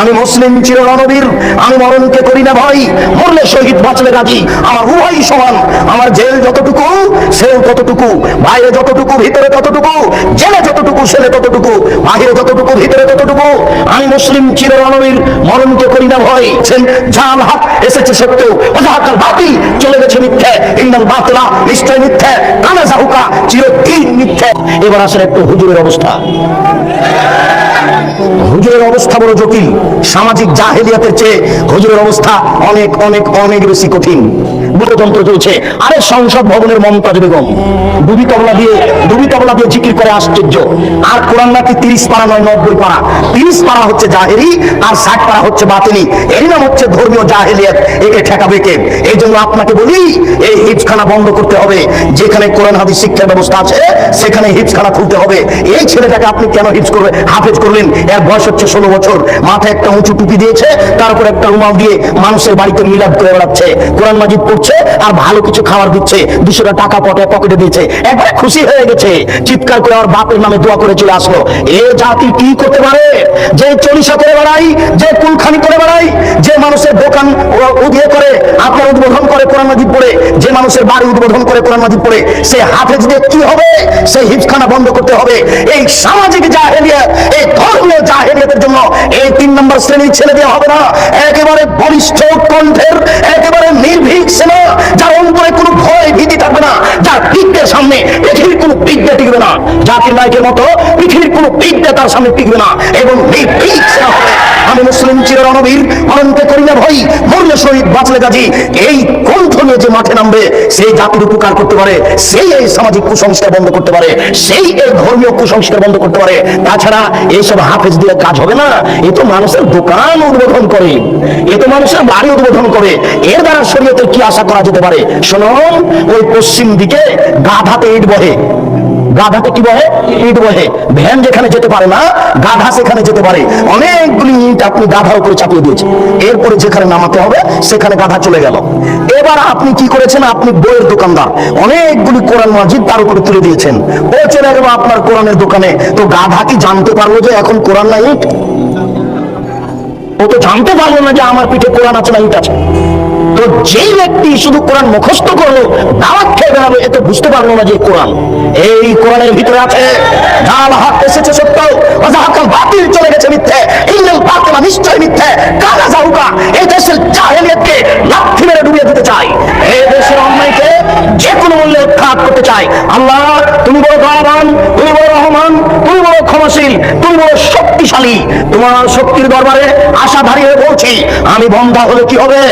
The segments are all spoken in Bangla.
আমি মুসলিম চির রণবীর আমি মরণকে করি না ভয় মরলে শহীদ বাঁচলে গাজী আমার উভয় সমান, আমার জেল যতটুকু, সেল ততটুকু, বাইরে যতটুকু, ভিতরে ততটুকু, জেলে যতটুকু, সেলে ততটুকু, বাহিরে যতটুকু, ভিতরে ততটুকু, আমি মুসলিম চির রণবীর মরণকে করি না ভয় জাল, হাত, এসেছে সত্য ওজাহাকাল বাতিল, চলে গেছে মিথ্যে, ইন্দাল বাতলা, নিশ্চয় মিথ্যে, কানা জাহুকা, চিরদিন মিথ্যে। এবার আসলে একটু হুজুরের অবস্থা। হুজুরের অবস্থা বড় জটিল। সামাজিক জাহেলিয়াতের চেয়ে হুজুরের অবস্থা অনেক অনেক অনেক বেশি কঠিন। বুটযন্ত্র চলছে। আরে সংসদ ভবনের মমতাজ বেগম ডুবি তবলা দিয়ে, দুবি তবলা দিয়ে জিকির করে আশ্চর্য। আর কোরআন নাকি তিরিশ পারা নয়, নব্বই পারা। তিরিশ পারা হচ্ছে জাহেরি, আর ষাট পারা হচ্ছে বাতিনি। এরই নাম হচ্ছে ধর্মীয় জাহেলিয়াত, একে ঠেকাবে কে? এই জন্য আপনাকে বলি, এই হিপসখানা বন্ধ করতে হবে। যেখানে কোরআন, হাদিস, শিক্ষার ব্যবস্থা আছে, সেখানে হিপসখানা খুলতে হবে। এই ছেলেটাকে আপনি কেন হিপস করবে হাফেজ করলেন? এর বয়স হচ্ছে ষোলো বছর। মাথায় একটা উঁচু টুপি দিয়েছে, তার উপর একটা রুমাল দিয়ে মানুষের বাড়িতে মিলাদ করে বেড়াচ্ছে। কোরআন মাজিদ পড়ছে আর ভালো কিছু খাবার দিচ্ছে দুশো টাকা পটে পকেটে দিয়েছে। একবারে খুশি হয়ে গেছে। চিৎকার করে আমার বাপের নামে দোয়া করে চলে আসলো। এ জাতি কি করতে পারে? যে চলিসা করে বেড়াই, যে কুলখানি করে বেড়াই, যে মানুষের দোকান উদিয়ে করে, আপনার উদ্বোধন করে কোরআন মাজিদ পড়ে, যে মানুষের বাড়ি উদ্বোধন করে কোরআন মাজিদ পড়ে, সে হাফেজ দিয়ে কি হবে? সেই হিপখানা বন্ধ করতে হবে। এই সামাজিক জাহেলিয়াত এই ধর্মীয় জাহেলিয়াতের জন্য এই তিন নম্বর শ্রেণির ছেলে দেওয়া হবে না। একেবারে বলিষ্ঠ কণ্ঠের, একেবারে নির্ভীক সেনা, যার অন্তরে কোনো ভয় ভীতি থাকবে না, যার বিজ্ঞের সামনে পৃথিবীর কোনো বিজ্ঞা টিকবে না। জাতির নায়কের মতো পৃথিবীর কোনো বিজ্ঞা তার সামনে টিকবে না, এবং নির্ভীক সেনা হবে। আমি মুসলিম চির রণবীর অনন্তে করি না ভয়, মরলে শহীদ বাঁচলে গাজী। এই কণ্ঠ নিয়ে যে মাঠে নামবে, সেই জাতির উপকার করতে পারে, সেই এই সামাজিক কুসংস্কার বন্ধ করতে পারে, সেই এই ধর্মীয় কুসংস্কার বন্ধ করতে পারে। তাছাড়া এইসব হাফেজ দিয়ে কাজ হবে না, এ তো মানুষের দোকান উদ্বোধন করে, এ তো মানুষের বাড়ি উদ্বোধন করে, এর দ্বারা শরীয়তের কি আশা করা যেতে পারে? শোনো, ওই পশ্চিম দিকে গাধাতে ইট বহে। গাধাতে কি বলে? ইট বহে ভ্যান যেখানে যেতে পারে না, গাধা সেখানে যেতে পারে। অনেকগুলি ইট আপনি গাধার উপরে চাপিয়ে দিয়েছেন। এরপরে যেখানে নামাতে হবে, সেখানে গাধা চলে গেল। এবার আপনি কি করেছেন? আপনি বইয়ের দোকানদার। অনেকগুলি কোরআন মাজিদ তার উপরে তুলে দিয়েছেন। ও চলে গেল আপনার কোরআনের দোকানে। তো গাধা কি জানতে পারল যে এখন কোরআন না ইট? ও তো জানতে পারল না যে আমার পিঠে কোরআন আছে না ইট আছে। তো যেই ব্যক্তি শুধু কোরআন মুখস্থ করল, দাওয়াত খেয়ে বেড়াবে এতে বুঝতে পারল না যে কোরআন। এই কোরআনের ভিতরে আছে ডাল হাত এসেছে সত্য অজাহাকাল বাতিল চলে গেছে মিথ্যে, ইল্লাল বাতিলা নিশ্চয় মিথ্যে, কালা জাহুকা এই দেশের জাহেলিয়াতকে লাথি মেরে ডুবিয়ে দিতে চাই। এই দেশের অন্যায়কে যে কোনো মূল্যে উৎখাত করতে চাই আল্লাহ, তুমি বড় দয়াবান, তুমি বড় রহমান, তুমি বড় ক্ষমাশীল, তুমি বড় শক্তিশালী। তোমার শক্তির দরবারে আশাধারী হয়ে বলছি, আমি বন্ধা হলে কি হবে?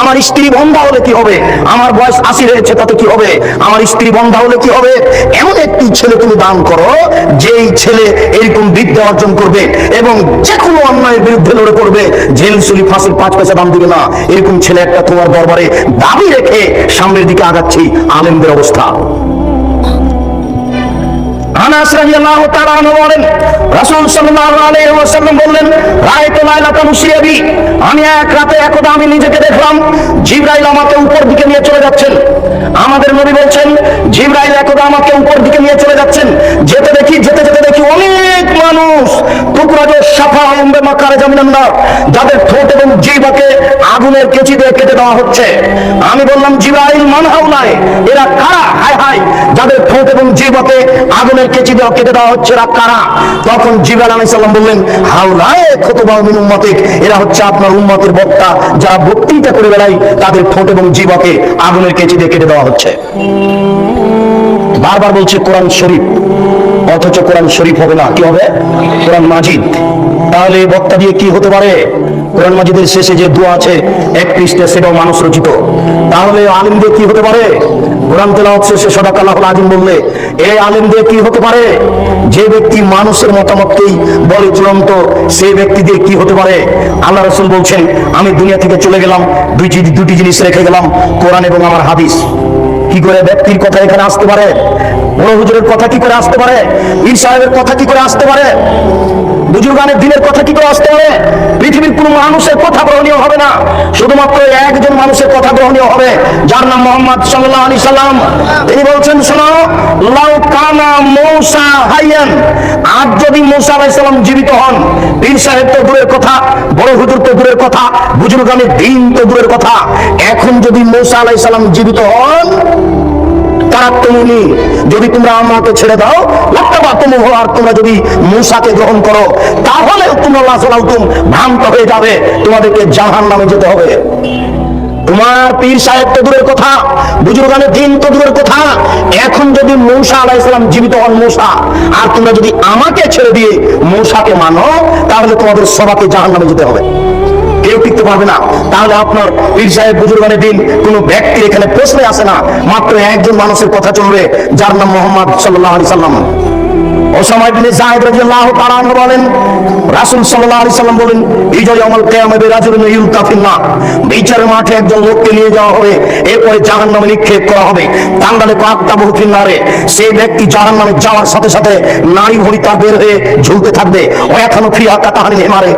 আমার স্ত্রী বন্ধা হলে কি হবে? আমার বয়স আশি হয়েছে তাতে কি হবে? আমার স্ত্রী বন্ধা হলে কি হবে? এমন একটি ছেলে তুমি দান করো, যেই ছেলে এরকম বিদ্যা অর্জন করবে এবং যে কোনো অন্যায়ের বিরুদ্ধে লড়ে পড়বে। জেল সুলি ফাঁসির পাঁচ পয়সা দাম দিবে না। এরকম ছেলে একটা তোমার দরবারে দাবি রেখে সামনের দিকে আগাচ্ছি। আলেমদের অবস্থা। আমি এক রাতে আমি নিজেকে দেখলাম আমাকে উপর দিকে নিয়ে চলে যাচ্ছেন। আমাদের নবী বলছেন, জিবরাইল একদা আমাকে উপর দিকে নিয়ে চলে যাচ্ছেন, যেতে দেখি, যেতে যেতে দেখি অনেক মানুষ তখন জিবরাইল আলাইহিস সালাম বললেন হাউলায় খুতবা মিন এরা হচ্ছে আপনার উম্মতের বক্তা, যারা বক্তৃতা করে বেড়ায়, তাদের ঠোঁট এবং জিহ্বাকে আগুনের কেচি দিয়ে কেটে দেওয়া হচ্ছে। বারবার বলছে কোরআন শরীফ অথচ কোরআন শরীফ হবে না, কি হবে? কোরআন মাজিদ। তাহলে বক্তা দিয়ে কি হতে পারে? কোরআন মাজিদের শেষে যে দোয়া আছে, এক পৃষ্ঠে সেটাও মানুষ রচিত। তাহলে আলিম দিয়ে কি হতে পারে? কোরআন তেলাওয়াত শেষে সদাকাল্লাহ আজিম বললে এই আলিম দিয়ে কি হতে পারে? যে ব্যক্তি মানুষের মতামতকেই বলে চূড়ান্ত সেই ব্যক্তি দিয়ে কি হতে পারে? আল্লাহ রসুল বলছেন, আমি দুনিয়া থেকে চলে গেলাম, দুই দুটি জিনিস রেখে গেলাম, কোরআন এবং আমার হাদিস। কি করে ব্যক্তির কথা এখানে আসতে পারে? বড় হুজুরের কথা কি করে আসতে পারে? পীর সাহেবের কথা কি করে আসতে পারে? বুজুর্গানের দিনের কথা কি করে আসতে পারে? পৃথিবীর কোন মানুষের কথা গ্রহণীয় হবে না। শুধুমাত্র একজন মানুষের কথা গ্রহণীয় হবে, যার নাম মোহাম্মদ সাল্লাহ আলী সাল্লাম। তিনি বলছেন, শোনো, লাউ কানা মৌসা হাইয়ান, আজ যদি মৌসা আলাইহিস সালাম জীবিত হন, পীর সাহেব তো দূরের কথা কথা, বুজুর্গানের দিন তো দূরের কথা। এখন যদি মৌসা আলাই সালাম জীবিত হন তারা যদি তোমরা আমাকে ছেড়ে দাও হো আর তোমরা যদি মূসাকে গ্রহণ করো তাহলে তোমরা ভ্রান্ত হয়ে যাবে। তোমাদেরকে জাহান নামে যেতে হবে। তোমার পীর সাহেব তো দূরের কথা, বুজুর্গানের দিন তো দূরের কথা। এখন যদি মৌসা আলাইসালাম জীবিত হন, মৌসা, আর তোমরা যদি আমাকে ছেড়ে দিয়ে মৌসাকে মানো, তাহলে তোমাদের সবাকে জাহান নামে যেতে হবে। টিকতে পারবে না। তাহলে আপনার পীর সাহেব দিন কোনো ব্যক্তির এখানে প্রশ্নে আসে না। মাত্র একজন মানুষের কথা চলবে, যার নাম মোহাম্মদ সাল্লাহ আলি সাল্লাম। ওসামা ইবনে তাআলা বলেন, রাসূল সাল্লাল্লাহু আলাইহি সাল্লাম বলেন বিচারের মাঠে একজন লোককে নিয়ে যাওয়া হবে, এরপরে জাহান্নামে নিক্ষেপ করা হবে। তাঙ্গালে সেই ব্যক্তি জাহান্নামে যাওয়ার সাথে সাথে নারী ভুঁড়ি তার বের হয়ে ঝুলতে থাকবে। কাতাহানি হেমারে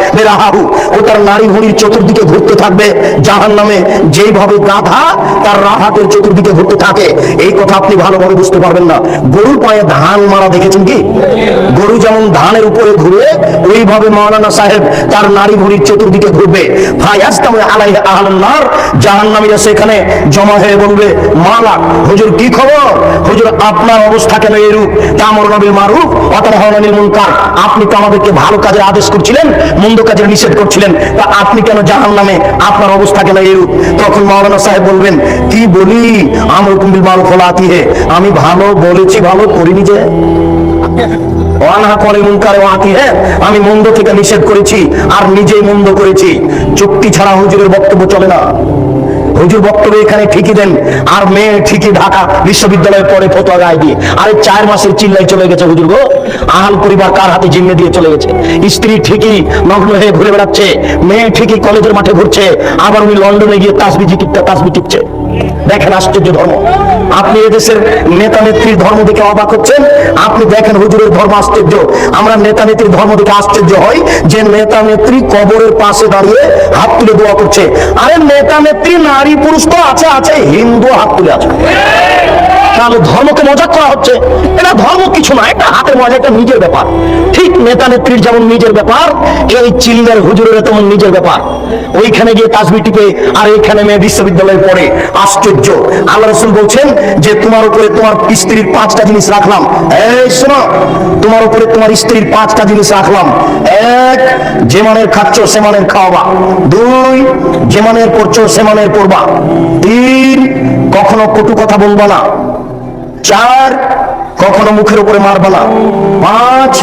ও তার নারী ভুঁড়ির চতুর্দিকে ঘুরতে থাকবে। জাহান্নামে যেইভাবে গাধা, তার রাহাতের চতুর্দিকে ঘুরতে থাকে। এই কথা আপনি ভালোভাবে বুঝতে পারবেন না। গরুর পায়ে ধান মারা দেখেছেন কি? গরু যেমন ধানের উপরে ঘুরে, ওইভাবে মাওলানা সাহেব তার নারী ভুঁড়ির চতুর্দিকে ঘুরবে। ভাই ফায়াস্তামে আলাই আহলান্নার জাহান্নামীরা সেখানে জমা হয়ে বলবে মালাক হুজুর কি খবর? হুজুর, আপনার অবস্থা কেন এরূপ তামর নবীর মারুফ অতন হওয়ানিল মুনকার, আপনি তো আমাদেরকে ভালো কাজের আদেশ করছিলেন, মন্দ কাজের নিষেধ করছিলেন, তা আপনি কেন জাহান নামে আপনার অবস্থা কেন এরূপ তখন মাওলানা সাহেব বলবেন, কি বলি? আমর কুম্বিল মাল ফলাতি হে আমি ভালো বলেছি, ভালো করিনি যে। হ্যাঁ? আমি মন্দ থেকে নিষেধ করেছি আর নিজেই মন্দ করেছি। চুক্তি ছাড়া হুজুরের বক্তব্য চলে না। হুজুর বক্তব্য এখানে ঠিকই দেন। আর মেয়ে ঠিকই ঢাকা বিশ্ববিদ্যালয়ে পড়ে ফতোয়া গায়ে দিয়ে আরে চার মাসের চিল্লাই চলে গেছে হুজুর গো। আহাল পরিবার কার হাতে জিম্মে দিয়ে চলে গেছে? স্ত্রী ঠিকই নগ্ন হয়ে ঘুরে বেড়াচ্ছে। মেয়ে ঠিকই কলেজের মাঠে ঘুরছে। আবার উনি লন্ডনে গিয়ে তাসবি টিপতে তাসবি টিপছে। দেখেন আশ্চর্য ধর্ম। আপনি এদেশের নেতা নেত্রীর ধর্ম দেখে অবাক হচ্ছেন? আপনি দেখেন হুজুরের ধর্ম আশ্চর্য। আমরা নেতা নেত্রীর ধর্ম দেখে আশ্চর্য হই যে নেতা নেত্রী কবরের পাশে দাঁড়িয়ে হাত তুলে দোয়া করছে। আরে নেতা নেত্রী, নারী, পুরুষ তো আছে আছে হিন্দু হাত তুলে আছে। তাহলে ধর্মকে মজাক করা হচ্ছে। এটা ধর্ম কিছু না, এটা হাতের মজা একটা নিজের ব্যাপার। ঠিক নেতা নেত্রীর যেমন নিজের ব্যাপার এই চিল্লার হুজুরের তেমন নিজের ব্যাপার। ওইখানে গিয়ে তাসবি টিপে, আর এইখানে মেয়ে বিশ্ববিদ্যালয়ে পড়ে, আশ্চর্য। আল্লাহ রসুল বলছেন যে, তোমার উপরে তোমার স্ত্রীর পাঁচটা জিনিস রাখলাম। এই শোনো, তোমার উপরে তোমার স্ত্রীর পাঁচটা জিনিস রাখলাম। এক, যে মানের খাচ্ছ সে মানের খাওয়াবা। দুই, যে মানের পড়ছো সে মানের পড়বা তিন, কখনো কটু কথা বলবা না। চার, কখনো মুখের উপরে মারবা না। পাঁচ,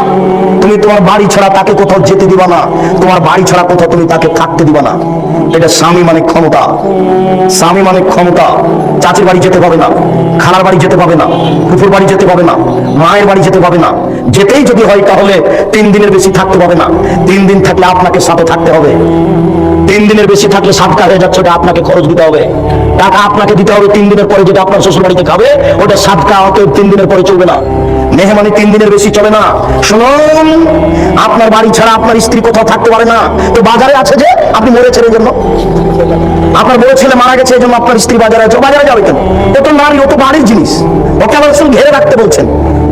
তুমি তোমার বাড়ি ছাড়া তাকে কোথাও যেতে দিবা না। তোমার বাড়ি ছাড়া কোথাও তুমি তাকে থাকতে দিবা না। এটা স্বামী মানে ক্ষমতা। স্বামী মানে ক্ষমতা। চাচির বাড়ি যেতে পাবে না, খালার বাড়ি যেতে পাবে না, ফুফুর বাড়ি যেতে পাবে না, মায়ের বাড়ি যেতে পাবে না। যেতেই যদি হয় তাহলে তিন দিনের বেশি থাকতে পাবে না। তিন দিন থাকলে আপনাকে সাথে থাকতে হবে। তিন দিনের বেশি থাকলে সাতটা হয়ে যাচ্ছে, ওটা আপনাকে খরচ দিতে হবে। টাকা আপনাকে দিতে হবে তিন দিনের পরে যদি আপনার শ্বশুর বাড়িতে খাবে, ওটা সাতটা অতএব তিন দিনের পরে চলবে না। মেহমানি তিন দিনের বেশি চলে না। শুনুন, আপনার বাড়ি ছাড়া আপনার স্ত্রী কোথাও থাকতে পারে না। তো বাজারে আছে যে, আপনি মরেছেন এই জন্য? আপনার বড় ছেলে মারা গেছে এই জন্য আপনার স্ত্রী বাজারে আছে বাজারে যাবে কেন? ও তো নারী, ও তো বাড়ির জিনিস। ওকে রসুল ঘেরে রাখতে বলছেন।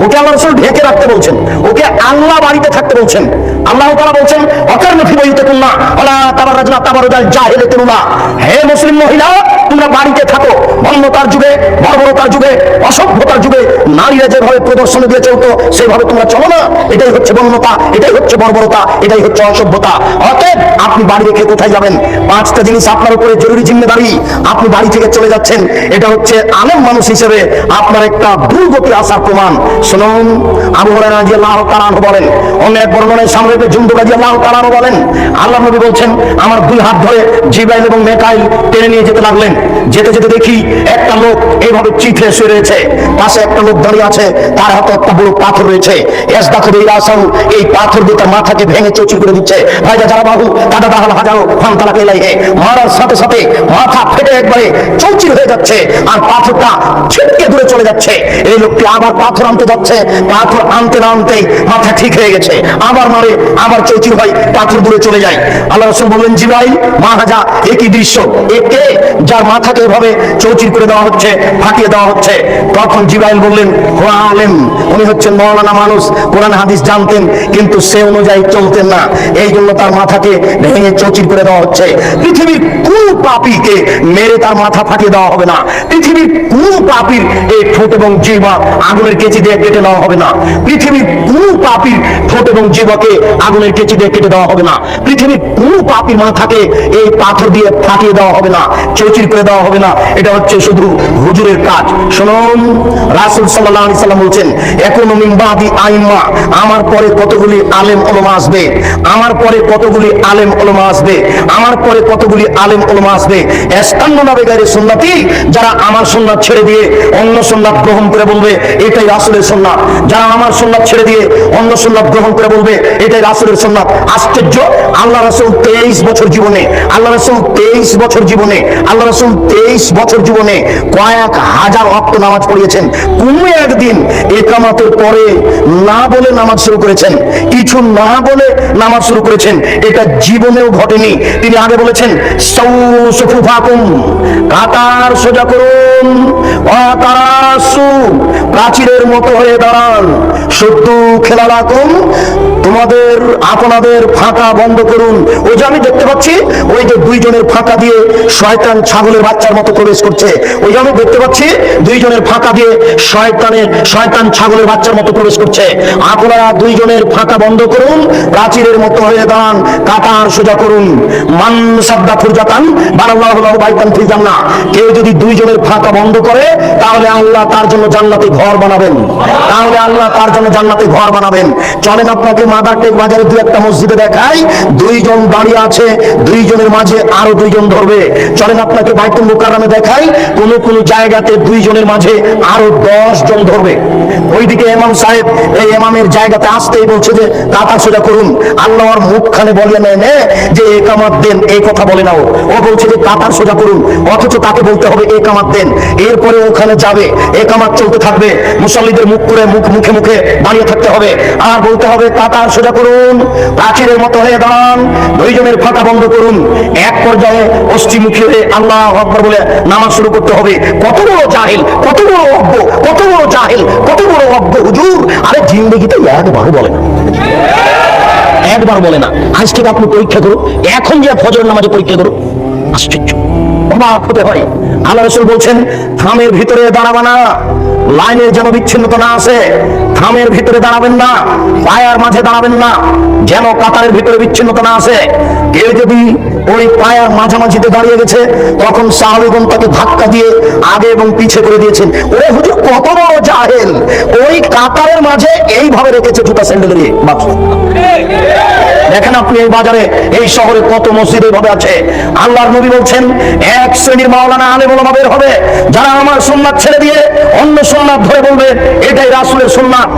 ওকে আল্লাহ রসুল ঢেকে রাখতে বলছেন, ওকে আল্লাহ বাড়িতে থাকতে বলছেন। আল্লাহ তারা বলছেন অকার মুখী বইতে তুলনা ওলা তাবার রাজনা তাবার জাহেলে তুলনা হে মুসলিম মহিলা তোমরা বাড়িতে থাকো। ভন্যতার যুগে, বর্বরতার যুগে, অসভ্যতার যুগে নারীরা যেভাবে প্রদর্শনী দিয়ে চলতো সেভাবে তোমরা চলো না। এটাই হচ্ছে বন্যতা এটাই হচ্ছে বর্বরতা, এটাই হচ্ছে অসভ্যতা। অতএব আপনি বাড়ি রেখে কোথায় যাবেন? পাঁচটা জিনিস আপনার উপরে জরুরি জিম্মেদারি। আপনি বাড়ি থেকে চলে যাচ্ছেন। এটা হচ্ছে আলেম মানুষ হিসেবে আপনার একটা দুর্গতি আসার প্রমাণ। শুনুন, আবু হুরায়রা রাদিয়াল্লাহু তাআলা বলেন অন্য এক বর্ণনায় সামনে জুন্দুব রাদিয়াল্লাহু তাআলা বলেন। আল্লাহ নবী বলছেন, আমার দুই হাত ধরে জিব্রাইল এবং মেকাইল টেনে নিয়ে যেতে লাগলেন। যেতে যেতে দেখি একটা লোক এইভাবে চিঠে শুয়ে রয়েছে। পাশে একটা লোক দাঁড়িয়ে আছে, তার হাতে একটা বড় পাথর রয়েছে। এই পাথর দিয়ে তার মাথাকে ভেঙে চৌচি করে দিচ্ছে। যারা বাহু কাদা দাহাল, হাজারো মারার সাথে সাথে মাথা ফেটে একবারে চৌচির হয়ে যাচ্ছে আর পাথরটা ছিটকে দূরে চলে যাচ্ছে। এই লোকটি আবার পাথর আনতে যাচ্ছে। পাথর আনতে না আনতেই মাথা ঠিক হয়ে গেছে। আবার মারে, আবার চৌচির হয়, পাথর দূরে চলে যায়। আল্লাহ রসুল বললেন, জিব্রাইল মহারাজা একই দৃশ্য? একে যার মাথাকে এভাবে চৌচির করে দেওয়া হচ্ছে, ফাটিয়ে দেওয়া হচ্ছে। তখন জিবাইল বললেন হো আলেম, উনি হচ্ছেন মৌলানা মানুষ, কোরআন, হাদিস জানতেন, কিন্তু সে অনুযায়ী চলতেন না। এই জন্য তার মাথাকে ভেঙে চৌচির করে দেওয়া হচ্ছে। পৃথিবীর কোন পাপীকে মেরে তার মাথা ফাটিয়ে দেওয়া হবে না। পৃথিবীর কোন পাপীর এই ঠোঁট এবং জিহ্বা আগুনের কেচি দিয়ে কেটে দেওয়া হবে না। পৃথিবীর কোন পাপীর ঠোঁট এবং জিহ্বাকে আগুনের কেচি দিয়ে কেটে দেওয়া হবে না। পৃথিবীর কোন পাপীর মাথাকে এই পাথর দিয়ে ফাটিয়ে দেওয়া হবে না। চৌচির করে দেওয়া হবে না। এটা হচ্ছে শুধু হুজুরের কাজ। শুনুন, রাসূল সাল্লাল্লাহু আলাইহি সাল্লাম বলছেন, এখন মিনবাদি আইমা আমার পরে কতগুলি আলেম ওলামা আসবে? আমার পরে কতগুলি আলেম ওলামা আসবে? আমার পরে কতগুলি আলেম ওলামা আসবে? এস্তান্ননা বেগারে সুন্নতি যারা আমার সুন্নাত ছেড়ে দিয়ে অন্য সুন্নাত গ্রহণ করে বলবে, এটাই রাসুলের সুন্নাত। যারা আমার সুন্নাত ছেড়ে দিয়ে অন্য সুন্নাত গ্রহণ করে বলবে, এটাই রাসূলের সুন্নাত। আশ্চর্য! আল্লাহ রাসূল 23 বছর জীবনে, আল্লাহ রাসূল 23 বছর জীবনে, আল্লাহ রাসূল 23 বছর জীবনে কয়েক হাজার অক্ট নামাজ পড়িয়েছেন। কোন একদিন একামাতের পরে না বলে নামাজ শুরু করেছেন। কিছু না বলে নামাজ শুরু করেছেন। এটা জীবনেও ঘটেনি। তিনি আগে বলেছেন সৌ সুফুফাকুম কাতার সোজা করুন। প্রাচীরের মতো হয়ে দাঁড়ান। তোমাদের, আপনাদের ফাঁকা বন্ধ করুন। ওই যে আমি দেখতে পাচ্ছি, ওই যে দুইজনের ফাঁকা দিয়ে শয়তান ছাগলের বাচ্চার মতো প্রবেশ করছে। ওই যে আমি দেখতে পাচ্ছি, দুইজনের ফাঁকা দিয়ে শয়তানের, শয়তান ছাগলের বাচ্চার মতো প্রবেশ করছে। আপনারা দুইজনের ফাঁকা বন্ধ করুন, প্রাচীরের মতো হয়ে দাঁড়ান, কাতার সোজা করুন। মান সাদ্দা ফুরজাতান, বারাল্লাহু লাহু বাইতান ফিল না কেউ যদি দুইজনের ফাঁকা বন্ধ করে, তাহলে আল্লাহ তার জন্য জান্নাতে ঘর বানাবেন। তাহলে আল্লাহ তার জন্য জান্নাতে ঘর বানাবেন। চলেন আপনাকে মাদার টেক বাজারে দুই একটা মসজিদে দেখাই। দুইজন দাঁড়িয়ে আছে, দুইজনের মাঝে আরও দুইজন ধরবে। চলেন আপনাকে বাইতুল মুকাররমে দেখাই। কোন কোন জায়গাতে দুইজনের মাঝে আরও দশ জন ধরবে। ওইদিকে এমাম সাহেব এই এমামের জায়গাতে আসতেই বলছে যে কাতা সোজা করুন। আল্লাহর মুখখানে বলে নেয় যে একামাত দেন এই কথা বলে নাও। ও বলছে যে, কাতার সোজা করুন। অথচ তাকে বলতে হবে একামাত দেন। এরপরে ওখানে যাবে। একামাত চলতে থাকবে। মুসল্লিদের মুখ করে মুখ মুখে মুখে দাঁড়িয়ে থাকতে হবে। আর বলতে হবে, কাতার সোজা করুন, প্রাচীরের মতো হয়ে দাঁড়ান, দুইজনের ফাঁকা বন্ধ করুন। এক পর্যায়ে অষ্টিমুখী হয়ে আল্লাহ আকবর বলে নামাজ শুরু করতে হবে। কত বড় জাহিল, কত বড় অজ্ঞ, কত বড় জাহিল, কত বড় অজ্ঞ হুজুর। আরে জিন্দগিতে একবারও বলে না। একবার বলে না। আজ থেকে আপনি পরীক্ষা করুন। এখন যে ফজর নামাজে পরীক্ষা করুন। আশ্চর্য। অবাক হতে হয়। আল্লাহ রসুল বলছেন থামের ভিতরে দাঁড়াবে না। লাইনের যেন বিচ্ছিন্নতা না আসে, থামের ভিতরে দাঁড়াবেন না, পায়ার মাঝে দাঁড়াবেন না, যেন কাতারের ভিতরে বিচ্ছিন্নতা না আসে। কেউ যদি ওই পায়ার মাঝামাঝিতে দাঁড়িয়ে গেছে, তখন সাহাবিগণ তাকে ধাক্কা দিয়ে আগে এবং পিছে করে দিয়েছেন। ওরে হুজুর, কত বড় জাহেল! ওই কাতারের মাঝে এইভাবে রেখেছে জুতা স্যান্ডেল দিয়ে। দেখেন আপনি এই বাজারে, এই শহরে কত মসজিদ এইভাবে আছে। আল্লাহর নবী বলছেন, এক শ্রেণির মাওলানা আলে বলমা বের হবে, যারা আমার সুন্নাত ছেড়ে দিয়ে অন্য সোমনাথ ধরে বলবে, এটাই রাসুলের সোমনাথ।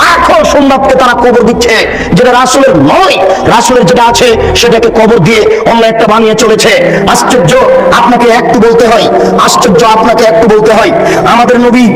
লাখো সোমনাথকে তারা কবর দিচ্ছে, যেটা রাসুলের নয়, রাসুলের যেটা আছে সেটাকে কবর দিয়ে অন্য একটা বানিয়ে চলেছে। আশ্চর্য, আপনাকে একটু বলতে হয়, আশ্চর্য, আপনাকে একটু বলতে হয়। আমাদের নবী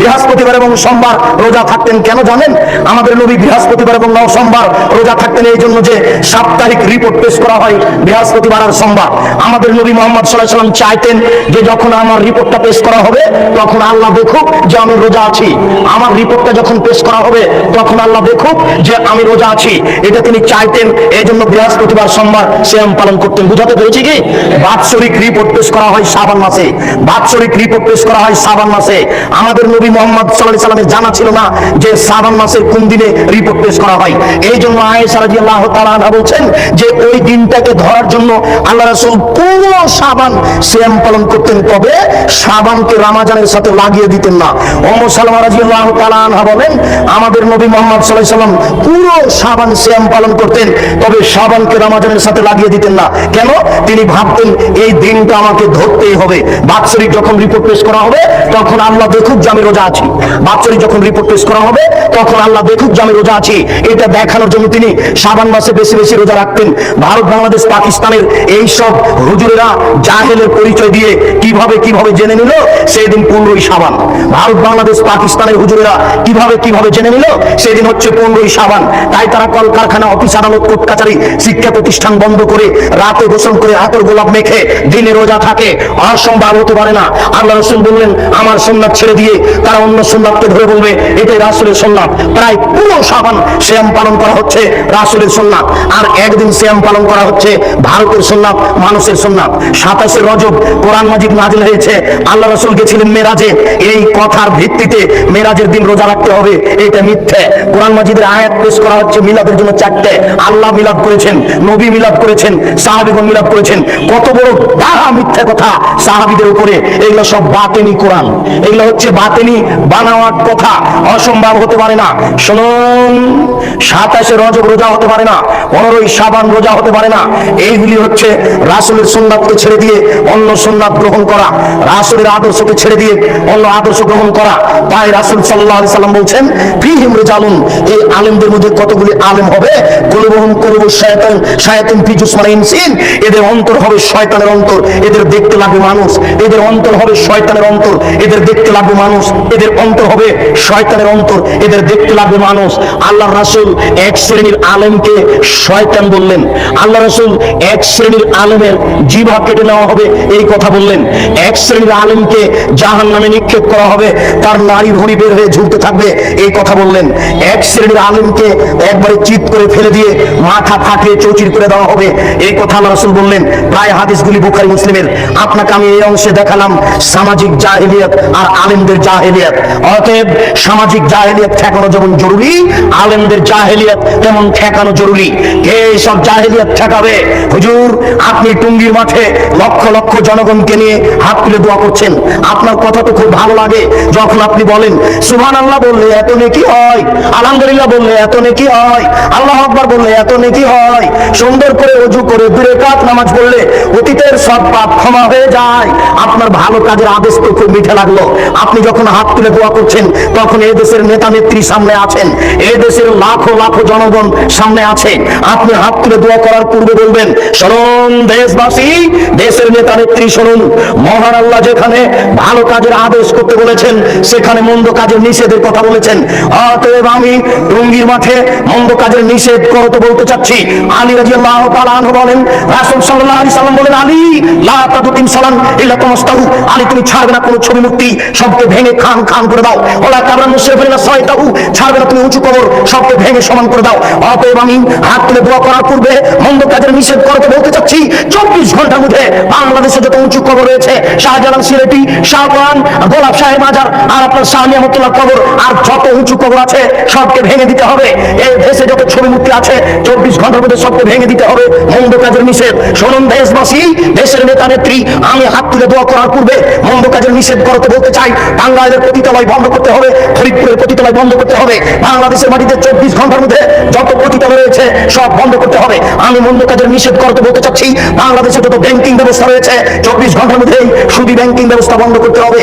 বৃহস্পতিবার এবং সোমবার রোজা থাকতেন কেন জানেন? আমাদের নবী বৃহস্পতিবার এবং সোমবার রোজা থাকতেন এই জন্য যে সাপ্তাহিক রিপোর্ট পেশ করা হয় বৃহস্পতিবার আর সোমবার। আমাদের নবী মোহাম্মদ সাল্লাহ সাল্লাম চাইতেন যে যখন আমার রিপোর্টটা পেশ করা হবে, তখন আল্লাহ দেখুক যে আমি রোজা আছি। আমার রিপোর্টটা যখন পেশ করা হবে, তখন আল্লাহ দেখুক যে আমি রোজা আছি। এটা তিনি চাইতেন, এই জন্য বৃহস্পতিবার, সোমবার শ্যাম পালন করতেন। বুঝাতে পেরেছি কি? বাৎসরিক রিপোর্ট পেশ করা হয় শ্রাবণ মাসে। বাৎসরিক রিপোর্ট পেশ করা হয় শ্রাবণ মাসে। আমাদের নবী মোহাম্মদ সাল্লাহ সাল্লামের জানা ছিল না যে শ্রাবণ মাসের কোন দিনে রিপোর্ট পেশ করা হয়। এই জন্য আয়েশা রাদিয়াল্লাহু তাআলা আনহা বলছেন যে ওই দিনটাকে ধরার জন্য আল্লাহ রাসূল পুরো শ্রাবণ শ্যাম পালন করতেন, তবে শ্রাবণকে রামাজানের সাথে লাগিয়ে দিতেন না। ওমর সালমা রাদিয়াল্লাহু তাআলা আনহা বলেন, আমাদের নবী মোহাম্মদ আলাইহি সাল্লাম পুরো শ্রাবণ শ্যাম পালন করতেন, তবে শ্রাবণকে রামাজানের সাথে লাগিয়ে দিতেন না। কেন? তিনি ভাবতেন এই দিনটা আমাকে ধরতেই হবে। বাৎসরিক যখন রিপোর্ট পেশ করা হবে, তখন আল্লাহ দেখুক যে আমি রোজা আছি। বাৎসরিক যখন রিপোর্ট পেশ করা হবে, তখন আল্লাহ দেখুক যে আমি রোজা আছি। এটা দেখানোর জন্য তিনি শাবান মাসে বেশি বেশি রোজা রাখতেন। ভারত, বাংলাদেশ, পাকিস্তানের এই সব হুজুরেরা জাহেলের পরিচয় দিয়ে কীভাবে কীভাবে জেনে নিল সেই দিন পনেরোই সাবান ভারত, বাংলাদেশ, পাকিস্তানের হুজুরেরা কীভাবে কীভাবে জেনে নিল, সেদিন হচ্ছে পনেরোই সাবান তাই তারা কলকারখানা, অফিস, আদালত, কোর্ট কাছারি শিক্ষা প্রতিষ্ঠান বন্ধ করে রাতে গোসল করে হাতের গোলাপ মেখে দিনে রোজা থাকে। অসম্ভব হতে পারে না। আল্লাহ রসুল বললেন, আমার সোমনাথ ছেড়ে দিয়ে তারা অন্য সোমনাথকে ধরে বলবে, এটাই রাসুলের সোমনাথ প্রায় পুরো সাবান শ্যাম পালন করা হচ্ছে রাসুলের সোমনাথ আর একদিন শ্যাম পালন করা হচ্ছে ভারতের সোমনাথ মানুষের সোমনাথ সাতাশে রজব কোরআন মাজিদ নাজিল হয়েছে। আল্লাহ রসুল গেছিলেন মেরাজে। এই কথার ভিত্তিতে মেরাজের দিন রোজা রাখতে হবে, এটা মিথ্যে। কোরআন মাজিদের আয়াত পেশ করা হচ্ছে মিলাদের জন্য চারটে। আল্লাহ মিলাদ করেছেন, নবী মিলাদ করেছেন, সাহাবিগণ মিলাদ করেছেন। কত বড় ডাহা মিথ্যে কথা সাহাবিদের উপরে। এগুলো সব বাতেনি কোরআন। এগুলো হচ্ছে বাতেনি বানাওয়ার কথা অসম্ভব হতে পারে না। শুনুন, সাতাশে রজব রোজা হতে পারে না, পনেরোই সাবান রোজা হতে পারে না। এইগুলি হচ্ছে রাসুলের সুন্নাতকে ছেড়ে দিয়ে অন্য সুন্নাত গ্রহণ করা, রাসুলের আদর্শকে ছেড়ে দিয়ে অন্য আদর্শ গ্রহণ করা। তাই রাসুল সাল্লাহ সাল্লাম বলছেন, ফিহিম রেজালুন, এই আলেমদের মধ্যে কতগুলি আলেম হবে? গুলবহন করব শয়তান, শায়াতিন ফি জুসমান ইনসিন। এদের অন্তর হবে শয়তানের অন্তর, এদের দেখতে লাগবে মানুষ। এদের অন্তর হবে শয়তানের অন্তর, এদের দেখতে লাগবে মানুষ। এদের অন্তর হবে শয়তানের অন্তর। এদের দেখতে লাগবে মানুষ। আল্লাহ রাসূল এক শ্রেণির আলেমকে শয়তান বললেন। আল্লাহ রাসূল এক শ্রেণির আলেমের জিভা কেটে নেওয়া হবে, এই কথা বললেন। এক শ্রেণির আলেমকে জাহান নামে নিক্ষেপ করা হবে, তার নারী ভরি বের হয়ে ঝুলতে থাকবে, এই কথা বললেন। এক শ্রেণির আলেমকে একবারে চিত করে ফেলে দিয়ে মাথা ফাটিয়ে চৌচির করে দেওয়া হবে, এই কথা আল্লাহ রাসূল বললেন। প্রায় হাদিসগুলি বুখারী, মুসলিমের। আপনাকে আমি এই অংশে দেখালাম সামাজিক জাহেলিয়াত আর আলেমদের জাহেলিয়াত। অতএব সামাজিক জাহেলিয়াত ঠেকানো যেমন জরুরি, আলেমদের জাহেলিয়াত তেমন ঠেকানো জরুরি। কে সব জাহেলিয়াত ঠেকাবে? হুজুর, আপনি টুঙ্গির মাঠে লক্ষ লক্ষ জনগণকে নিয়ে হাত তুলে দোয়া করছেন। আপনার কথা তো খুব ভালো লাগে। যখন আপনি বলেন সুবহান আল্লাহ বললে এত নেকি হয়, আলহামদুলিল্লাহ বললে এত নেকি হয়, আল্লাহ আকবার বললে এত নেকি হয়, সুন্দর করে অজু করে দূরে কাত নামাজ পড়লে অতীতের সব পাপ ক্ষমা হয়ে যায়। আপনার ভালো কাজের আদেশ তো খুব মিঠে লাগল। আপনি যখন হাত তুলে দোয়া করছেন। তখন এই দেশের নেতা নেত্রী সামনে আছেন। এই দেশের লাখো লাখো জনগণ সামনে আছে। আপনি হাত তুলে দোয়া করার পূর্বে বলবেন, শুনুন দেশবাসী, দেশের নেতা নেত্রী শুনুন। মহান আল্লাহ যেখানে ভালো কাজের আদেশ করতে বলেছেন, সেখানে মন্দ কাজের নিষেধের কথা বলেছেন। অতএব আমি টঙ্গির মাঠে মন্দ কাজের নিষেধ করতে বলতে চাচ্ছি। আলী তাআলা আনহু বলেন, রাসূল সাল্লাল্লাহু আলাইহি সাল্লাম বলেন, আলী, লা তাদুতিম সালাম ইল্লা তামাস্তাহু আলী, তুমি ছাড়বে না কোনো ছবি মূর্তি সবকে ভেঙে খান খান করে দাও। ওলা কাবরা মুশরিফিনা সাইতাহু ছাড়বে না তুমি উঁচু কবর, সবকে ভেঙে সমান করে দাও। অতএব আমি হাত তুলে দোয়া করার পূর্বে মন্দ কাজের নিষেধ করতে বলতে চাচ্ছি, চব্বিশ ঘণ্টার মধ্যে বাংলাদেশে যত উঁচু কবর রয়েছে, শাহজালাল সিলেটি, শাহবান, গোলাপ সাহেব মাজার আর আপনার শাহ নিয়ামতুল্লাহ কবর, আর যত উঁচু কবর আছে, সবকে ভেঙে দিতে হবে। এই দেশে যত ছবি মূর্তি আছে, চব্বিশ ঘণ্টার মধ্যে সবকে ভেঙে দিতে হবে। মন্দ কাজের নিষেধ। শুনুন দেশবাসী, দেশের নেতা নেত্রী আমি হাত তুলে দোয়া করার পূর্বে মন্দ কাজের নিষেধ করতে বলতে চাই। টাঙ্গাইলের পতিতালয় বন্ধ করতে হবে, ফরিদপুরের পতিতালয় বন্ধ করতে হবে, বাংলাদেশের মাটিতে চব্বিশ ঘণ্টার মধ্যে যত পতিতালয় রয়েছে, সব বন্ধ করতে হবে। আমি মন্দ কাজের নিষেধ করতে বলতে চাচ্ছি, বাংলাদেশে যত ব্যাংকিং ব্যবস্থা রয়েছে, চব্বিশ ঘণ্টার মধ্যেই সুদী ব্যাংকিং ব্যবস্থা বন্ধ করতে হবে।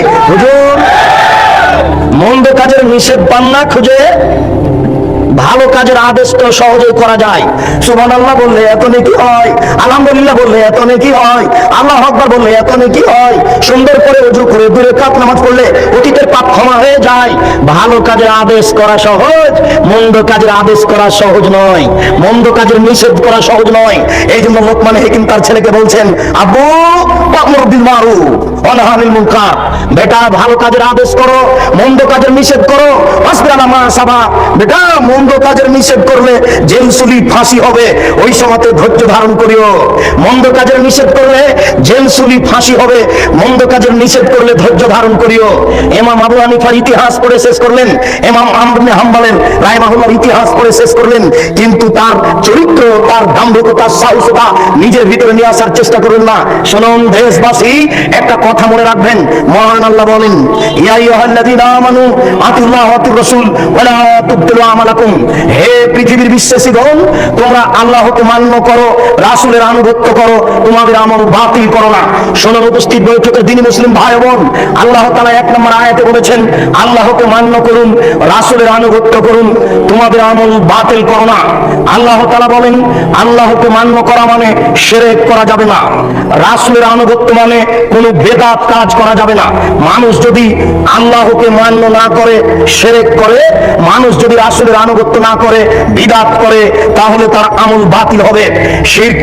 মন্দ কাজের নিষেধ পান্না খুঁজে কাজের আদেশ তো সহজেই করা যায়। সুবহান আল্লাহ বললে এত নেকি হয়, আলহামদুলিল্লাহ বললে এত নেকি হয়, আল্লাহ আকবার বললে এত নেকি হয়, সুন্দর করে উজু করে দূরে কাপ নামাজ পড়লে অতীতের পাপ ক্ষমা হয়ে যায়। ভালো কাজের আদেশ করা সহজ, মন্দ কাজের আদেশ করা সহজ নয়। মন্দ কাজের নিষেধ করা সহজ নয়। এই জন্য লোকমান হেকিম তার ছেলেকে বলছেন আব্বু ওয়ামুর বিল মারুফ। নাহি মুনকার। নিষেধ করলে শেষ করলেন, এমাম রায়মাহুল্লার ইতিহাস পড়ে শেষ করলেন, কিন্তু তার চরিত্র, তার দাম্ভিকতা, সাহসতা নিজের ভিতরে নিয়ে আসার চেষ্টা করবেন না। শুনুন দেশবাসী, একটা কথা মনে রাখবেন। মহান আল্লাহ বলেন, ইয়া আইয়ুহাল্লাযীনা আমানু আতিল্লাহ ওয়া আতির রাসূল ওয়া লা তুবতিলু আমালাকুম। হে পৃথিবীর বিশ্বাসীগণ, তোমরা আল্লাহকে মান্য করো, রাসূলের আনুগত্য করো, তোমাদের আমল বাতিল করো না। শোনো, উপস্থিত বৈঠকের দিনী মুসলিম ভাই বোন আল্লাহ তাআলা এক নম্বর আয়াতে বলেছেন, আল্লাহকে মান্য করুন, রাসূলের আনুগত্য করুন, তোমাদের আমল বাতিল করো না। আল্লাহ তাআলা বলেন, আল্লাহকে মান্য করা মানে শিরক করা যাবে না। রাসূলের আনুগত্য মানে কোনো বেদাত কাজ করা যাবে না। মানুষ যদি আল্লাহকে মান্য না করে, সেরেক করে, মানুষ যদি আনুগত্য না করে, বিদাত করে, তাহলে তার আমল বাতিল হবে।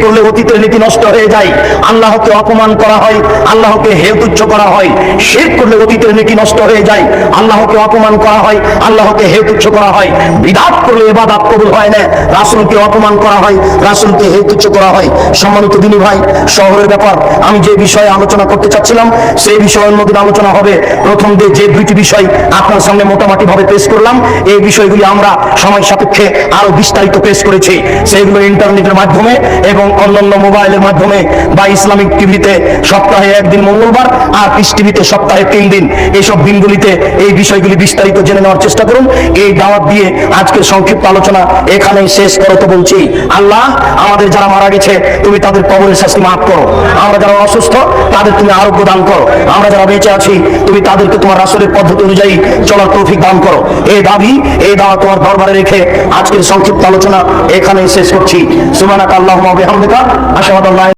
করলে অতীতের নীতি নষ্ট হয়ে যায়। আল্লাহকে অপমান করা হয়, আল্লাহকে হেতুচ্ছ করা হয়। শির করলে অতীতের নীতি নষ্ট হয়ে যায়। আল্লাহকে অপমান করা হয়, আল্লাহকে হেতুচ্ছ করা হয়। বিদাত করলে এবাদাত কবুল হয় না। রাসূলকে অপমান করা হয়, রাসূলকে হেতুচ্ছ করা হয়। সম্মানিত দিনী ভাই, শহরের ব্যাপার, আমি যে বিষয়ে আলোচনা করতে চাচ্ছিলাম সেই বিষয়ে অন্যদিন আলোচনা হবে। প্রথম দিয়ে যে দুইটি বিষয় আপনার সামনে মোটামুটি ভাবে পেশ করলাম, এই বিষয়গুলি আমরা সময় সাপেক্ষে আরও বিস্তারিত পেশ করেছি। সেইগুলো ইন্টারনেটের মাধ্যমে এবং অন্যান্য মোবাইলের মাধ্যমে বা ইসলামিক টিভিতে সপ্তাহে একদিন মঙ্গলবার আর পিস টিভিতে সপ্তাহে তিন দিন। এইসব দিনগুলিতে এই বিষয়গুলি বিস্তারিত জেনে নেওয়ার চেষ্টা করুন। এই দাওয়াত দিয়ে আজকের সংক্ষিপ্ত আলোচনা এখানেই শেষ করো তো বলছি। আল্লাহ আমাদের যারা মারা গেছে, তুমি তাদের কবরের শাস্তি মাফ করো। আমরা যারা অসুস্থ, তাদের তুমি আরোগ্য দান করো। আমরা যারা বেঁচে আছি, তুমি তাদেরকে তোমার রাসুলের পদ্ধতি অনুযায়ী চলার তৌফিক দান করো। এই দাবি, এই দাওয়া তোমার দরবারে রেখে আজকের সংক্ষিপ্ত আলোচনা এখানেই শেষ করছি। সুমানা কাল্লাহ আশাবাদ